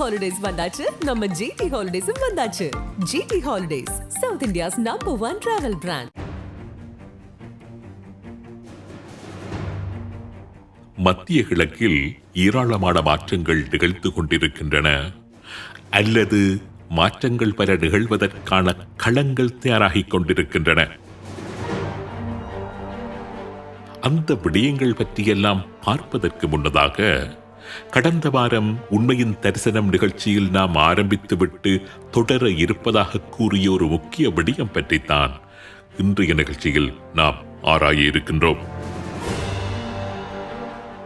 Holidays வந்தாச்சு. நம்ம GT ஹாலிடேஸும் வந்தாச்சு. GT holidays south India's number one travel brand மத்திய கிழக்கில் ஏராளமான மாற்றங்கள் நிகழ்ந்து கொண்டிருக்கின்றன. அல்லது மாற்றங்கள் பல நிகழ்வதற்கான களங்கள் தயாராகிக் கொண்டிருக்கின்றன. அந்த விடயங்கள் பற்றியெல்லாம் பார்ப்பதற்கு முன்னதாக கடந்த வாரம் உண்மையின் தரிசனம் நிகழ்ச்சியில் நாம் ஆரம்பித்துவிட்டு தொடர இருப்பதாக கூறிய ஒரு முக்கிய விடயம் பற்றித்தான் இன்றைய நிகழ்ச்சியில் நாம் ஆராய இருக்கின்றோம்.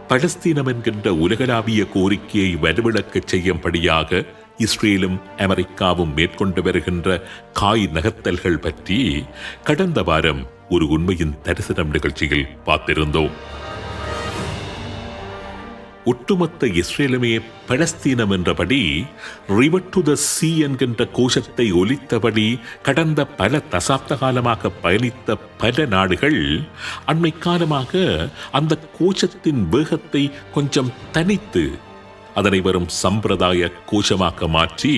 பலஸ்தீனம் என்கின்ற உலகளாவிய கோரிக்கையை வலுவிழக்க செய்யும்படியாக இஸ்ரேலும் அமெரிக்காவும் மேற்கொண்டு வருகின்ற காய் நகர்த்தல்கள் பற்றி கடந்த வாரம் ஒரு உண்மையின் தரிசனம் நிகழ்ச்சியில் பார்த்திருந்தோம். ஒட்டுமொத்த இஸ்ரேலுமே பலஸ்தீனம் என்றபடி ரிவர் டு த சி என்கின்ற கோஷத்தை ஒலித்தபடி கடந்த பல தசாப்த காலமாக பயணித்த பல நாடுகள் அண்மை காலமாக அந்த கோஷத்தின் வேகத்தை கொஞ்சம் தனித்து அதனை வரும் சம்பிரதாய கோஷமாக மாற்றி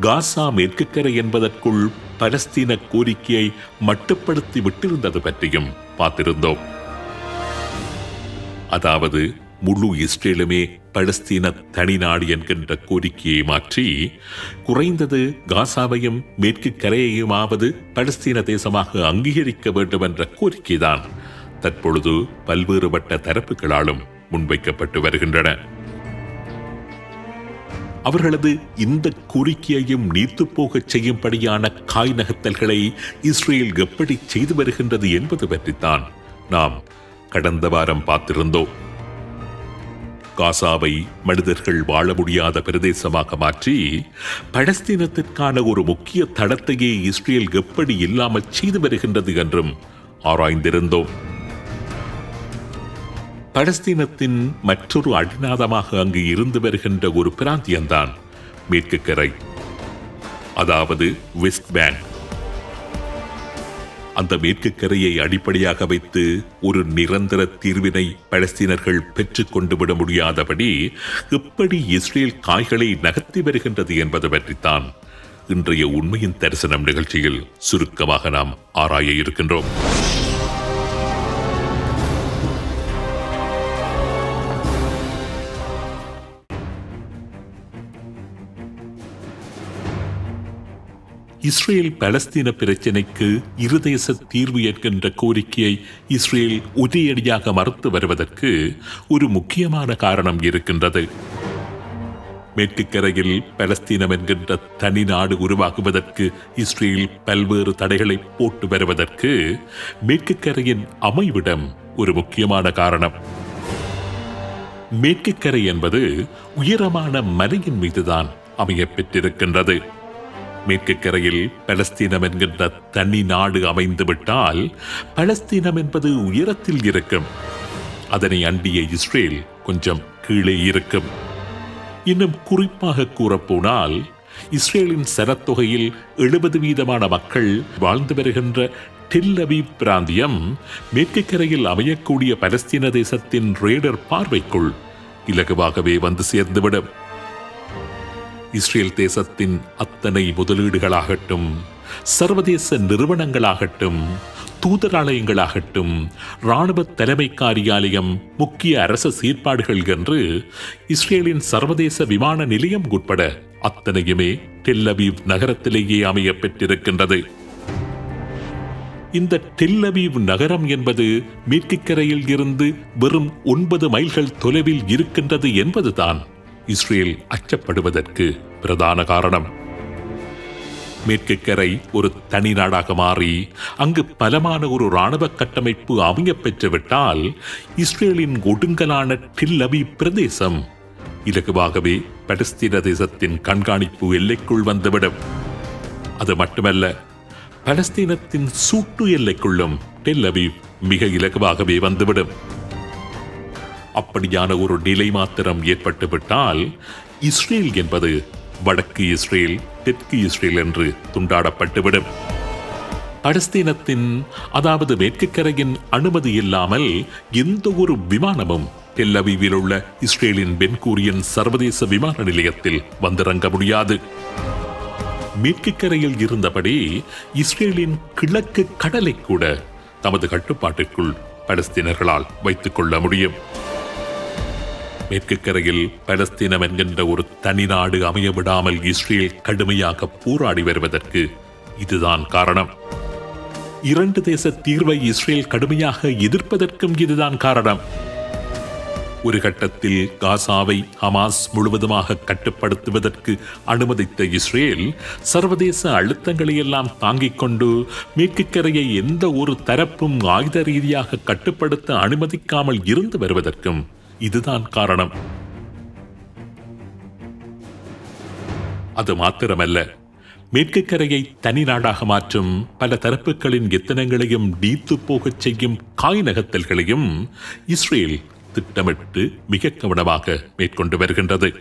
காசா மேற்குக்கரை என்பதற்குள் பலஸ்தீன கோரிக்கையை மட்டுப்படுத்தி விட்டிருந்தது பற்றியும் பார்த்திருந்தோம். அதாவது முழு இஸ்ரேலுமே பலஸ்தீன தனிநாடு என்கின்ற கோரிக்கையை மாற்றி குறைந்தது காசாவையும் மேற்கு கரையையுமாவது பலஸ்தீன தேசமாக அங்கீகரிக்க வேண்டும் என்ற கோரிக்கைதான் தற்பொழுது பல்வேறுபட்ட தரப்புகளாலும் முன்வைக்கப்பட்டு வருகின்றன. அவர்களது இந்த கோரிக்கையையும் நீத்து போகச் செய்யும்படியான காய் நகர்த்தல்களை இஸ்ரேல் எப்படி செய்து வருகின்றது என்பது பற்றித்தான் நாம் கடந்த வாரம் பார்த்திருந்தோம். காசாவை மனிதர்கள் வாழ முடியாத பிரதேசமாக மாற்றி பலஸ்தீனத்திற்கான ஒரு முக்கிய தடத்தையே இஸ்ரேல் எப்படி இல்லாமல் செய்து வருகின்றது என்றும் ஆராய்ந்திருந்தோம். பலஸ்தீனத்தின் மற்றொரு அடிநாதமாக அங்கு இருந்து வருகின்ற ஒரு பிராந்தியம்தான் மேற்கு கரை. அதாவது வெஸ்ட் பேங்க். அந்த மேற்கு கரையை அடிப்படையாக வைத்து ஒரு நிரந்தர தீர்வினை பலஸ்தீனர்கள் பெற்றுக் கொண்டு விட முடியாதபடி எப்படி இஸ்ரேல் காய்களை நகர்த்தி வருகின்றது என்பது பற்றித்தான் இன்றைய உண்மையின் தரிசனம் நிகழ்ச்சியில் சுருக்கமாக நாம் ஆராய இருக்கின்றோம். இஸ்ரேல் பலஸ்தீன பிரச்சினைக்கு இருதேச தீர்வு என்கின்ற கோரிக்கையை இஸ்ரேல் உரியடியாக மறுத்து வருவதற்கு ஒரு முக்கியமான காரணம் இருக்கின்றது. மேட்டுக்கரையில் பலஸ்தீனம் என்கின்ற தனி நாடு உருவாகுவதற்கு இஸ்ரேல் பல்வேறு தடைகளை போட்டு வருவதற்கு மேற்குக்கரையின் அமைவிடம் ஒரு முக்கியமான காரணம். மேற்குக்கரை என்பது உயரமான மலையின் மீதுதான் அமையப் பெற்றிருக்கின்றது. மேற்கு கரையில் பலஸ்தீனம் என்கின்ற தனி நாடு அமைந்து விட்டால் பலஸ்தீனம் என்பது உயரத்தில் இருக்கும். அதனை அண்டிய இஸ்ரேல் கொஞ்சம் கீழே இருக்கும். இன்னும் குறிப்பாக கூறப்போனால் இஸ்ரேலின் சனத்தொகையில் எழுபது வீதமான மக்கள் வாழ்ந்து வருகின்ற டெல்லவீவ் பிராந்தியம் மேற்கு கரையில் அமையக்கூடிய பலஸ்தீன தேசத்தின் ரேடர் பார்வைக்குள் இலகுவாகவே வந்து சேர்ந்துவிடும். இஸ்ரேல் தேசத்தின் அத்தனை முதலீடுகளாகட்டும் சர்வதேச நிறுவனங்களாகட்டும் தூதராலயங்களாகட்டும் இராணுவ தலைமை காரியாலயம் முக்கிய அரச சீர்பாடுகள் என்று இஸ்ரேலின் சர்வதேச விமான நிலையம் உட்பட அத்தனையுமே டெல்லவீவ் நகரத்திலேயே அமைய பெற்றிருக்கின்றது. இந்த டெல்லவீவ் நகரம் என்பது மேற்கு கரையில் இருந்து வெறும் ஒன்பது மைல்கள் தொலைவில் இருக்கின்றது என்பதுதான். இஸ்ரேல் அச்சப்படுவதற்கு பிரதான காரணம். மேற்கு கரை ஒரு தனி நாடாக மாறி அங்கு பலமான ஒரு இராணுவ கட்டமைப்பு அமைய பெற்றுவிட்டால் இஸ்ரேலின் ஒடுங்கலான டில்லவி பிரதேசம் இலகுவாகவே பலஸ்தீன தேசத்தின் கண்காணிப்பு எல்லைக்குள் வந்துவிடும். அது மட்டுமல்ல பலஸ்தீனத்தின் சூட்டு எல்லைக்குள்ளும் டெல்லவி மிக இலகுவாகவே வந்துவிடும். அப்படியான ஒரு நிலை மாத்திரம் ஏற்பட்டுவிட்டால் இஸ்ரேல் என்பது வடக்கு இஸ்ரேல் தெற்கு இஸ்ரேல் என்று துண்டாடப்பட்டுவிடும். பலஸ்தீனத்தின் அதாவது மேற்கு கரையின் அனுமதி இல்லாமல் எந்த ஒரு விமானமும் டெல்லவிவில் உள்ள இஸ்ரேலின் பென்கூரியன் சர்வதேச விமான நிலையத்தில் வந்திறங்க முடியாது. மேற்கு கரையில் இருந்தபடி இஸ்ரேலின் கிழக்கு கடலை கூட தமது கட்டுப்பாட்டிற்குள் பலஸ்தீனர்களால் வைத்துக் கொள்ள முடியும். மேற்கு கரையில் பலஸ்தீனம் என்கின்ற ஒரு தனி நாடு அமைய விடாமல் இஸ்ரேல் கடுமையாக போராடி வருவதற்கு இதுதான் காரணம். இரண்டு தேச தீர்வை இஸ்ரேல் கடுமையாக எதிர்ப்பதற்கும் இதுதான் காரணம். ஒரு கட்டத்தில் காசாவை ஹமாஸ் முழுவதுமாக கட்டுப்படுத்துவதற்கு அனுமதித்த இஸ்ரேல் சர்வதேச அழுத்தங்களை எல்லாம் தாங்கிக் கொண்டு மேற்கு கரையை எந்த ஒரு தரப்பும் ஆயுத ரீதியாக கட்டுப்படுத்த அனுமதிக்காமல் இருந்து வருவதற்கும் இதுதான் காரணம். அது மாத்திரமல்ல மேற்கு கரையை தனி நாடாக மாற்றும் பல தரப்புகளின் எத்தனங்களையும் நீத்து போகச் செய்யும் காய் நகர்த்தல்களையும் இஸ்ரேல் திட்டமிட்டு மிக கவனமாக மேற்கொண்டு வருகின்றது.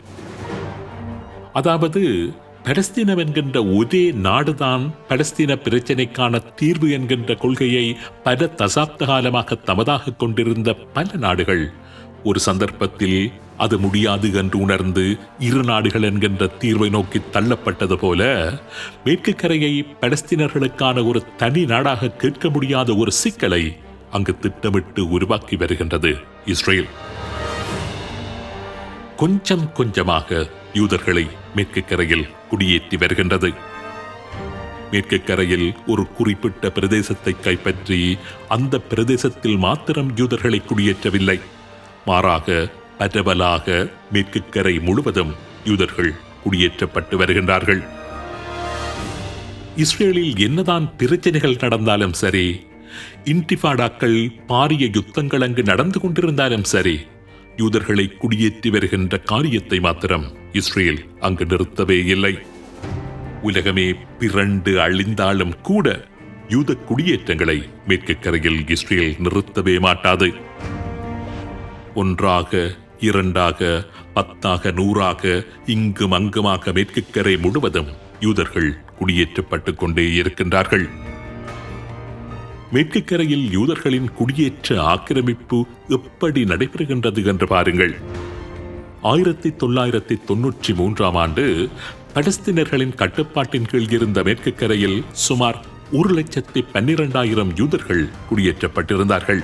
அதாவது பலஸ்தீனம் என்கின்ற ஒரே நாடுதான் பலஸ்தீன பிரச்சினைக்கான தீர்வு என்கின்ற கொள்கையை பல தசாப்த காலமாக தமதாக கொண்டிருந்த பல நாடுகள் ஒரு சந்தர்ப்பத்தில் அது முடியாது என்று உணர்ந்து இரு நாடுகள் என்கின்ற தீர்வை நோக்கி தள்ளப்பட்டது போல மேற்கு கரையை பலஸ்தீனர்களுக்கான ஒரு தனி நாடாக கேட்க முடியாத ஒரு சிக்கலை அங்கு திட்டமிட்டு உருவாக்கி வருகின்றது இஸ்ரேல். கொஞ்சம் கொஞ்சமாக யூதர்களை மேற்கு கரையில் குடியேற்றி வருகின்றது. மேற்கு கரையில் ஒரு குறிப்பிட்ட பிரதேசத்தை கைப்பற்றி அந்த பிரதேசத்தில் மாத்திரம் யூதர்களை குடியேற்றவில்லை. மாறாக பரவலாக மேற்கு கரை முழுவதும் யூதர்கள் குடியேற்றப்பட்டு வருகின்றார்கள். இஸ்ரேலில் என்னதான் பிரச்சனைகள் நடந்தாலும் சரி இன்டிஃபாடாக்கள் பாரிய யுத்தங்கள் அங்கு நடந்து கொண்டிருந்தாலும் சரி யூதர்களை குடியேற்றி வருகின்ற காரியத்தை மாத்திரம் இஸ்ரேல் அங்கு நிறுத்தவே இல்லை. உலகமே பிறண்டு அழிந்தாலும் கூட யூத குடியேற்றங்களை மேற்கு கரையில் இஸ்ரேல் நிறுத்தவே மாட்டாது. ஒன்றாக இரண்டாக பத்தாக நூறாக இங்கும் அங்குமாக மேற்குக்கரை கரை முழுவதும் யூதர்கள் குடியேற்றப்பட்டுக் கொண்டே இருக்கின்றார்கள். மேற்குக்கரையில் யூதர்களின் குடியேற்ற ஆக்கிரமிப்பு எப்படி நடைபெறுகின்றது என்று பாருங்கள். ஆயிரத்தி தொள்ளாயிரத்தி தொன்னூற்றி மூன்றாம் ஆண்டு பலஸ்தீனர்களின் கட்டுப்பாட்டின் கீழ் இருந்த மேற்குக்கரையில் சுமார் ஒரு லட்சத்தி பன்னிரண்டாயிரம் யூதர்கள் குடியேற்றப்பட்டிருந்தார்கள்.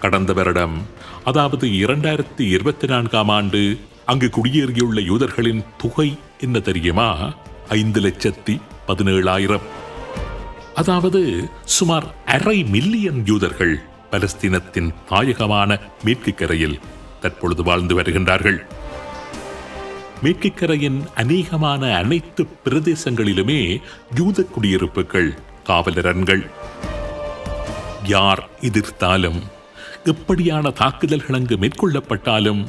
கடந்த வருடம் அதாவது இரண்டாயிரத்தி இருபத்தி நான்காம் ஆண்டு அங்கு குடியேறியுள்ள யூதர்களின் தொகை என்ன தெரியுமா? ஐந்து லட்சத்தி பதினேழாயிரம். அதாவது சுமார் அரை மில்லியன் யூதர்கள் பலஸ்தீனத்தின் தாயகமான மேற்கு கரையில் தற்பொழுது வாழ்ந்து வருகின்றார்கள். மேற்கு கரையின் அநேகமான அனைத்து பிரதேசங்களிலுமே யூத குடியிருப்புகள் காவலரன்கள். யார் எதிர்த்தாலும் எப்படியான தாக்குதல்கள் அங்கு மேற்கொள்ளப்பட்டாலும்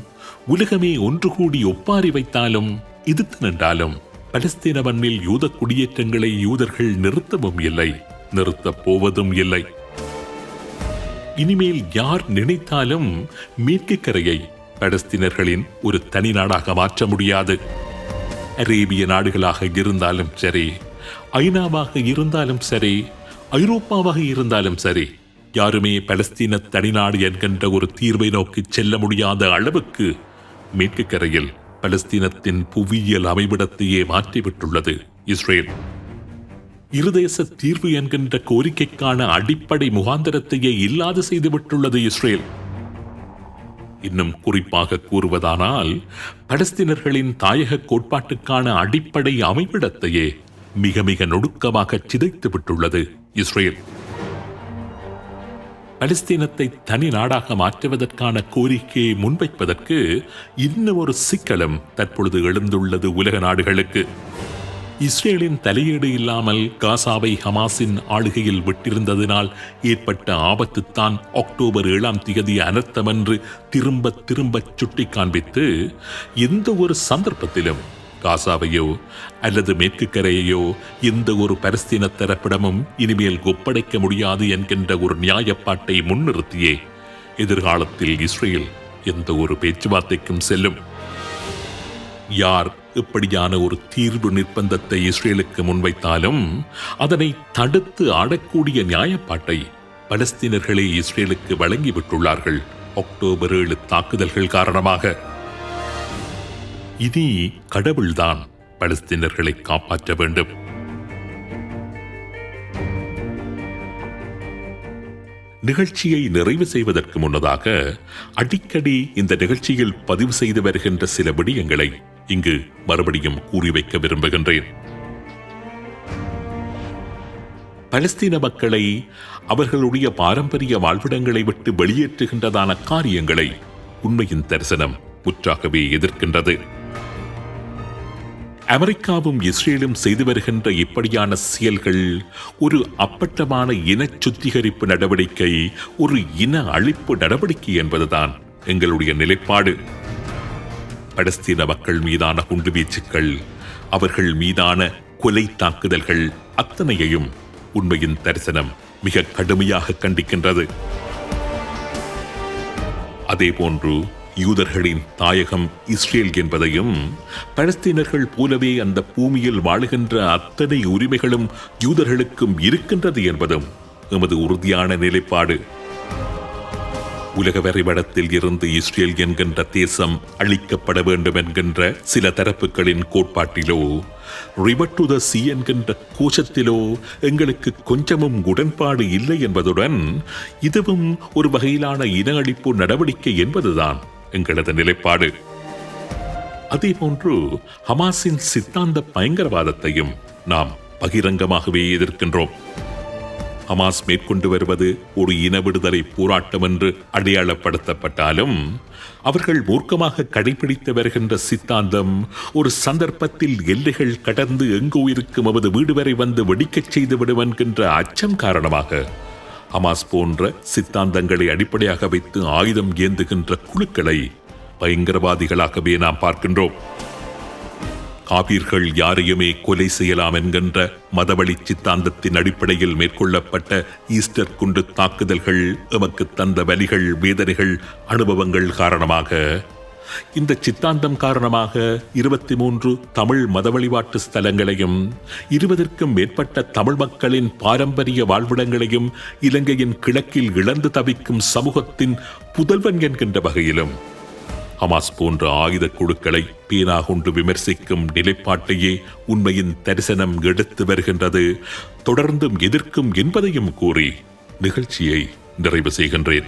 உலகமே ஒன்று கூடி ஒப்பாரி வைத்தாலும் எதிர்த்து நின்றாலும் பலஸ்தீன மண்ணில் யூத குடியேற்றங்களை யூதர்கள் நிறுத்தவும் இல்லை நிறுத்தப் போவதும் இல்லை. இனிமேல் யார் நினைத்தாலும் மேற்கு கரையை பலஸ்தீனர்களின் ஒரு தனி நாடாக மாற்ற முடியாது. அரேபிய நாடுகளாக இருந்தாலும் சரி ஐநாவாக இருந்தாலும் சரி ஐரோப்பாவாக இருந்தாலும் சரி யாருமே பலஸ்தீன தனிநாடு என்கின்ற ஒரு தீர்வை நோக்கி செல்ல முடியாத அளவுக்கு மேற்கு கரையில் பலஸ்தீனத்தின் புவியியல் அமைவிடத்தையே மாற்றிவிட்டுள்ளது இஸ்ரேல். இருதேச தீர்வு என்கின்ற கோரிக்கைக்கான அடிப்படை முகாந்திரத்தையே இல்லாது செய்துவிட்டுள்ளது இஸ்ரேல். இன்னும் குறிப்பாக கூறுவதானால் பலஸ்தீனர்களின் தாயக கோட்பாட்டுக்கான அடிப்படை அமைவிடத்தையே மிக மிக நொடுக்கமாக சிதைத்து விட்டுள்ளது இஸ்ரேல். பலஸ்தீனத்தை தனி நாடாக மாற்றுவதற்கான கோரிக்கையை முன்வைப்பதற்கு இன்னும் ஒரு சிக்கலும் தற்பொழுது எழுந்துள்ளது உலக நாடுகளுக்கு. இஸ்ரேலின் தலையீடு இல்லாமல் காசாவை ஹமாஸின் ஆளுகையில் விட்டிருந்ததினால் ஏற்பட்ட ஆபத்துத்தான் அக்டோபர் ஏழாம் திகதி அனர்த்தமென்று திரும்ப திரும்ப சுட்டி காண்பித்து எந்த ஒரு சந்தர்ப்பத்திலும் காசாவையோ அல்லது மேற்கு கரையையோ எந்த ஒரு பலஸ்தீன தரப்பிடமும் இனிமேல் ஒப்படைக்க முடியாது என்கின்ற ஒரு நியாயப்பாட்டை முன்னிறுத்தியே. எதிர்காலத்தில் இஸ்ரேல் எந்த ஒரு பேச்சுவார்த்தைக்கும் செல்லும். யார் இப்படியான ஒரு தீர்வு நிர்பந்தத்தை இஸ்ரேலுக்கு முன்வைத்தாலும் அதனை தடுத்து ஆடக்கூடிய நியாயப்பாட்டை பலஸ்தீனர்களே இஸ்ரேலுக்கு வழங்கிவிட்டுள்ளார்கள். அக்டோபர் ஏழு தாக்குதல்கள் காரணமாக. இனி கடவுள்தான் பலஸ்தீனர்களை காப்பாற்ற வேண்டும். நிகழ்ச்சியை நிறைவு செய்வதற்கு முன்னதாக அடிக்கடி இந்த நிகழ்ச்சியில் பதிவு செய்து வருகின்ற சில விடயங்களை இங்கு மறுபடியும் கூறி வைக்க விரும்புகின்றேன். பலஸ்தீன மக்களை அவர்களுடைய பாரம்பரிய வாழ்விடங்களை விட்டு வெளியேற்றுகின்றதான காரியங்களை உண்மையின் தரிசனம் முற்றாகவே எதிர்க்கின்றது. அமெரிக்காவும் இஸ்ரேலும் செய்து வருகின்ற இப்படியான செயல்கள் ஒரு அப்பட்டமான இன சுத்திகரிப்பு நடவடிக்கை ஒரு இன அழிப்பு நடவடிக்கை என்பதுதான் எங்களுடைய நிலைப்பாடு. பலஸ்தீன மக்கள் மீதான குண்டுவீச்சுக்கள் அவர்கள் மீதான கொலை தாக்குதல்கள் அத்தனையையும் உண்மையின் தரிசனம் மிக கடுமையாக கண்டிக்கின்றது. அதேபோன்று யூதர்களின் தாயகம் இஸ்ரேல் என்பதையும் பலஸ்தீனர்கள் போலவே அந்த பூமியில் வாழுகின்ற அத்தனை உரிமைகளும் யூதர்களுக்கும் இருக்கின்றது என்பதும் எமது உறுதியான நிலைப்பாடு. உலக வரைபடத்தில் இருந்து இஸ்ரேல் என்கின்ற தேசம் அழிக்கப்பட வேண்டும் என்கின்ற சில தரப்புகளின் கோட்பாட்டிலோ ரிவர் டு த சி என்கின்ற கோஷத்திலோ எங்களுக்கு கொஞ்சமும் உடன்பாடு இல்லை என்பதுடன் இதுவும் ஒரு வகையிலான இன அழிப்பு நடவடிக்கை என்பதுதான். எங்களது நிலைப்பாடு. அதேபோன்று ஹமாஸின் சித்தாந்த பயங்கரவாதத்தையும் நாம் பகிரங்கமாகவே எதிர்க்கின்றோம். ஹமாஸ் மேற்கொண்டு வருவது ஒரு இன விடுதலை போராட்டம் என்று அடையாளப்படுத்தப்பட்டாலும் அவர்கள் மூர்க்கமாக கடைபிடித்து வருகின்ற சித்தாந்தம் ஒரு சந்தர்ப்பத்தில் எல்லைகள் கடந்து எங்கோ இருக்கும் அவது வீடு வரை வந்து வெடிக்கச் செய்துவிடும் என்கின்ற அச்சம் காரணமாக ஹமாஸ் போன்ற சித்தாந்தங்களை அடிப்படையாக வைத்து ஆயுதம் ஏந்துகின்ற குழுக்களை பயங்கரவாதிகளாகவே நாம் பார்க்கின்றோம். காபீர்கள் யாரையுமே கொலை செய்யலாம் என்கின்ற மதவழி சித்தாந்தத்தின் அடிப்படையில் மேற்கொள்ளப்பட்ட ஈஸ்டர் குண்டு தாக்குதல்கள் எமக்கு தந்த வலிகள் வேதனைகள் அனுபவங்கள் காரணமாக இந்த சித்தாந்தம் காரணமாக இருபத்தி மூன்று தமிழ் மத வழிபாட்டு ஸ்தலங்களையும் இருபதற்கும் மேற்பட்ட தமிழ் மக்களின் பாரம்பரிய வாழ்விடங்களையும் இலங்கையின் கிழக்கில் இழந்து தவிக்கும் சமூகத்தின் புதல்வன் என்கின்ற வகையிலும் ஹமாஸ் போன்ற ஆயுத குழுக்களை பேனா கொண்டு விமர்சிக்கும் நிலைப்பாட்டையே உண்மையின் தரிசனம் எடுத்து வருகின்றது தொடர்ந்தும் எதிர்க்கும் என்பதையும் கூறி நிகழ்ச்சியை நிறைவு செய்கின்றேன்.